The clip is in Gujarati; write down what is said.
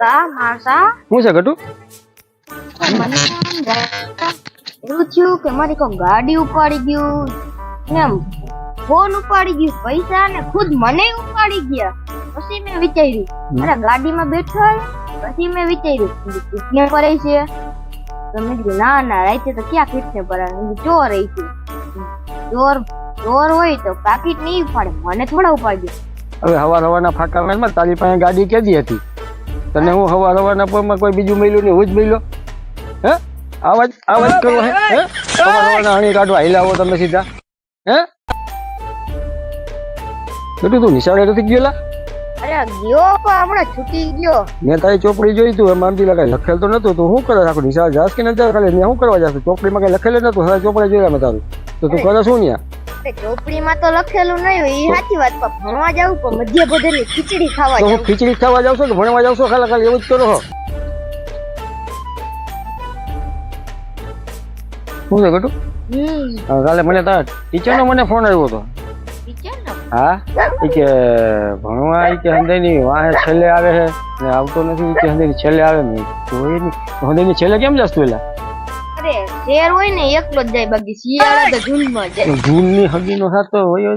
સા માસા શું છે ગટુ? એવું થયું કે મારી કોઈ ગાડી ઉપાડી ગયું. ને ફોન ઉપાડી ગયું પૈસા ને ખુદ મને ઉપાડી ગયા. પછી મેં વિચાર્યું અરે ગાડીમાં બેઠો પછી મેં વિચાર્યું કિડનેપ કરે છે? તો મેં કીધું ના ના રાતે તો ક્યાં કિડનેપ કરે ચોર રહી છે. ચોર ચોર હોય તો પાકીટ નહીં ઉપાડે મને થોડા ઉપાડી હવે હવાર હવારના માં તારી પાસે ગાડી કેદી હતી? તને હું હવાર હવાના પગમાં કોઈ બીજું મળ્યું નહીં હું જ મળ્યો. હે? આવાજ આવાજ કરો હે? હે? હવાના હણી કાઢવા હિલાવો તમે સીધા. હે? બેટું તું નિશાળે નથી ગયેલા? અરે ગયો પણ હમણાં છૂટી ગયો. મેં તારી ચોપડી જોઈ તું એમ આમથી લખાય લખેલ તો નતું તું શું કરે? આખું નિશાળ જાસ કે નથી ખાલી શું કરવા જાસ? ચોપડીમાં કઈ લખેલ નતું હવે ચોપડી જોયા મેં તારું. તો તું કરે શું ત્યાં તે ચોપડીમાં તો લખેલું નહીં હોય એ સાચી વાત પણ ભણવા જાવ પણ મધ્ય ભોજનની ખીચડી ખાવા તો હું ખીચડી ખાવા જાવ છો કે ભણવા જાવ છો? ખાલી ખાલી એવું જ કરો શું છે ગટુ કાલે મને તારા ટીચરનો મને ફોન આવ્યો હતો. હા? એ કે ભણવા એ કે હંદાઈની વાહે છેલ્લે આવે છે ને આવતો નથી એ કે હંદાઈની છેલ્લે આવે ને જોઈ નહીં હંદાઈની છેલ્લે કેમ જાસ તું એલા? શેર હોય ને એકલો જ જાય બાકી શિયાળા તો જૂનમાં જાય. જૂનની હગી નો સાતો હોય.